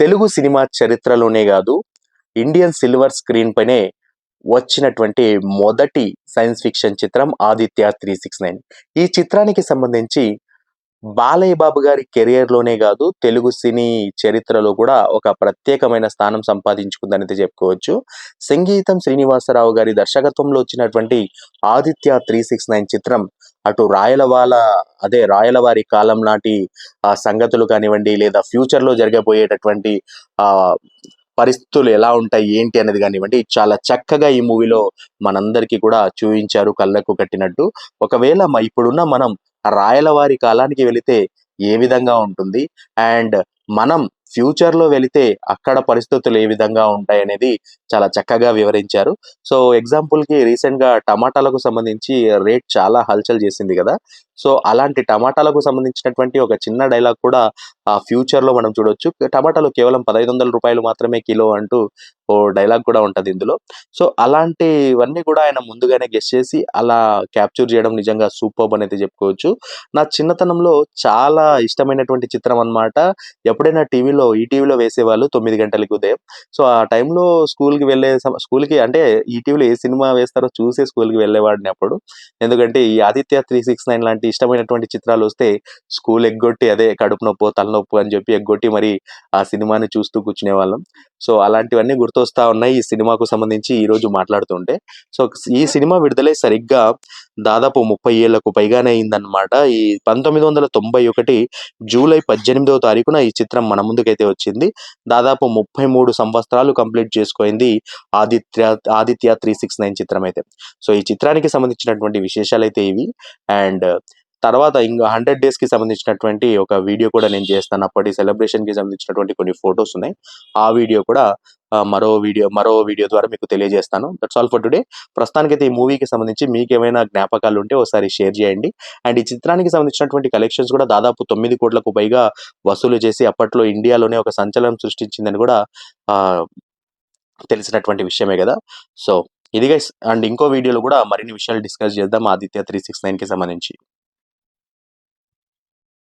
Telugu cinema చరిత్రలోనే కాదు Indian silver screen పైనే వచ్చినటువంటి మొదటి సైన్స్ ఫిక్షన్ చిత్రం ఆదిత్య త్రీ సిక్స్ నైన్. ఈ చిత్రానికి సంబంధించి బాలయ్య బాబు గారి కెరియర్లోనే కాదు తెలుగు సినీ చరిత్రలో కూడా ఒక ప్రత్యేకమైన స్థానం సంపాదించుకుందనైతే చెప్పుకోవచ్చు. సంగీతం శ్రీనివాసరావు గారి దర్శకత్వంలో వచ్చినటువంటి ఆదిత్య త్రీ సిక్స్ నైన్ చిత్రం అటు రాయలవాల అదే రాయలవారి కాలం నాటి ఆ సంగతులు కానివ్వండి లేదా ఫ్యూచర్లో జరగబోయేటటువంటి ఆ పరిస్థితులు ఎలా ఉంటాయి ఏంటి అనేది కానివ్వండి చాలా చక్కగా ఈ మూవీలో మనందరికీ కూడా చూపించారు కళ్ళకు కట్టినట్టు. ఒకవేళ ఇప్పుడున్న మనం రాయలవారి కాలానికి వెళితే ఏ విధంగా ఉంటుంది? అండ్ మనం ఫ్యూచర్లో వెళితే అక్కడ పరిస్థితులు ఏ విధంగా ఉంటాయి అనేది చాలా చక్కగా వివరించారు. సో ఎగ్జాంపుల్కి రీసెంట్గా టమాటాలకు సంబంధించి రేట్ చాలా హల్చల్ చేసింది కదా. సో అలాంటి టమాటాలకు సంబంధించినటువంటి ఒక చిన్న డైలాగ్ కూడా ఆ ఫ్యూచర్లో మనం చూడొచ్చు. టమాటాలు కేవలం పదహైదు వందల రూపాయలు మాత్రమే కిలో అంటూ ఓ డైలాగ్ కూడా ఉంటుంది ఇందులో. సో అలాంటివన్నీ కూడా ఆయన ముందుగానే గెస్ట్ చేసి అలా క్యాప్చర్ చేయడం నిజంగా సూపర్ అనేది చెప్పుకోవచ్చు. నా చిన్నతనంలో చాలా ఇష్టమైనటువంటి చిత్రం అన్నమాట. ఎప్పుడైనా టీవీలో ఈ టీవీలో వేసేవాళ్ళు తొమ్మిది గంటలకి ఉదయం. సో ఆ టైంలో స్కూల్కి వెళ్ళే స్కూల్కి అంటే ఈ టీవీలో ఏ సినిమా వేస్తారో చూసే స్కూల్కి వెళ్ళేవాడిని అప్పుడు. ఎందుకంటే ఈ ఆదిత్య త్రీ సిక్స్ నైన్ లాంటి ఇష్టమైనటువంటి చిత్రాలు వస్తే స్కూల్ ఎగ్గొట్టి అదే కడుపు నొప్పు తలనొప్పు అని చెప్పి ఎగ్గొట్టి మరి ఆ సినిమాని చూస్తూ కూర్చునే వాళ్ళం సో అలాంటివన్నీ గుర్తొస్తా ఉన్నాయి ఈ సినిమాకు సంబంధించి ఈ రోజు మాట్లాడుతుంటే. సో ఈ సినిమా విడుదలై సరిగ్గా దాదాపు ముప్పై ఏళ్ళకు పైగానే అయిందనమాట ఈ పంతొమ్మిది వందల తొంభై ఒకటి జూలై పద్దెనిమిదవ తారీఖున ఈ చిత్రం మన ముందుకైతే వచ్చింది. దాదాపు ముప్పై మూడు సంవత్సరాలు complete చేసుకోయింది Aditya Aditya three six nine చిత్రం అయితే. సో ఈ చిత్రానికి సంబంధించినటువంటి విశేషాలు అయితే ఇవి. అండ్ తర్వాత ఇంకా హండ్రెడ్ డేస్కి సంబంధించినటువంటి ఒక వీడియో కూడా నేను చేస్తాను. అప్పటి సెలబ్రేషన్కి సంబంధించినటువంటి కొన్ని ఫొటోస్ ఉన్నాయి. ఆ వీడియో కూడా మరో వీడియో మరో వీడియో ద్వారా మీకు తెలియజేస్తాను. దట్స్ ఆల్ ఫర్ టుడే ప్రస్తుతానికైతే ఈ మూవీకి సంబంధించి మీకు ఏమైనా జ్ఞాపకాలు ఉంటే ఒకసారి షేర్ చేయండి. అండ్ ఈ చిత్రానికి సంబంధించినటువంటి కలెక్షన్స్ కూడా దాదాపు తొమ్మిది కోట్లకు పైగా వసూలు చేసి అప్పట్లో ఇండియాలోనే ఒక సంచలనం సృష్టించిందని కూడా తెలిసినటువంటి విషయమే కదా. సో ఇది గైస్ అండ్ ఇంకో వీడియోలో కూడా మరిన్ని విషయాలు డిస్కస్ చేద్దాం. ఆదిత్య త్రీ సిక్స్ నైన్కి సంబంధించి.